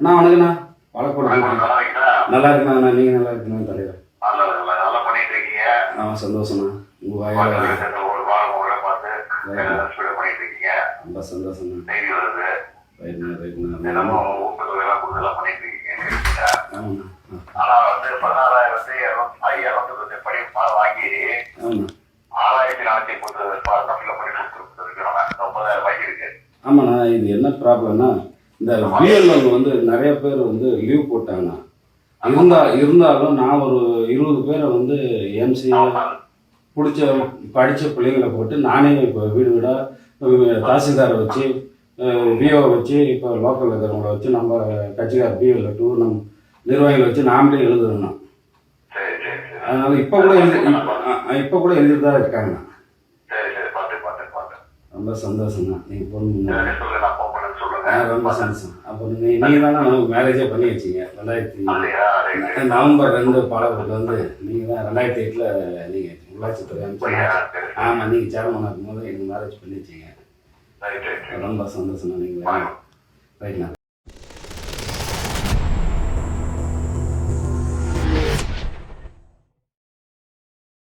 அண்ணா வணக்கண்ணா வழக்கூட நல்லா நல்லா இருக்குண்ணா நல்லா இருக்கணும் தலைவர்? நல்லா நல்லா நல்லா ஆமாம் சந்தோஷண்ணா உங்கள் வாயில ஒரு பார்த்து இருக்கீங்க ரொம்ப சந்தோஷம்ண்ணா. வருது ரைட்ண்ணா ரைட்ண்ணா இருக்கீங்க ஆமாண்ணா. ஆனா வந்து பதினாறாயிரத்தி படி வாங்கி ஆறாயிரத்தி நானூத்தி முப்பது பண்ணி கொடுத்துருக்கிறோம் ஒன்பதாயிரம் வாங்கி இருக்கு ஆமாண்ணா இது என்ன ப்ராப்ளம்னா இந்த பிஎல்எல் வந்து நிறைய பேர் வந்து லீவ் போட்டாங்கண்ணா இருந்தா இருந்தாலும் நான் ஒரு இருபது பேரை வந்து எம்சி பிடிச்ச படித்த பிள்ளைங்களை போட்டு நானே இப்போ வீடு வீடாக தாசில்தாரை வச்சு பிஓ வச்சு இப்போ லோக்கலில் இருக்கிறவங்கள வச்சு நம்ம கட்சிக்கார பிஓவில் டூ நம்ம நிர்வாகிகளை வச்சு நாமளே சரி அதனால இப்போ கூட எழுதி இப்போ கூட எழுதிட்டு தான் பார்த்து ரொம்ப சந்தோஷம்ண்ணா நீங்கள் பொண்ணு ரொம்ப சந்தோஷம் அப்போ நீங்கள் நீங்கள் தானே நமக்கு மேரேஜே பண்ணி வச்சீங்க. ரெண்டாயிரத்தி நவம்பர் ரெண்டு பாலப்பூர்ல வந்து நீங்கள் தான் ரெண்டாயிரத்தி எட்டில் நீங்கள் உள்ளாட்சித்துறை ஆமாம் நீங்கள் சேர்மனாக இருக்கும்போது எனக்கு மேரேஜ் பண்ணி வச்சீங்க. ரொம்ப சந்தோஷம் நீங்கள் ரைட்ண்ணா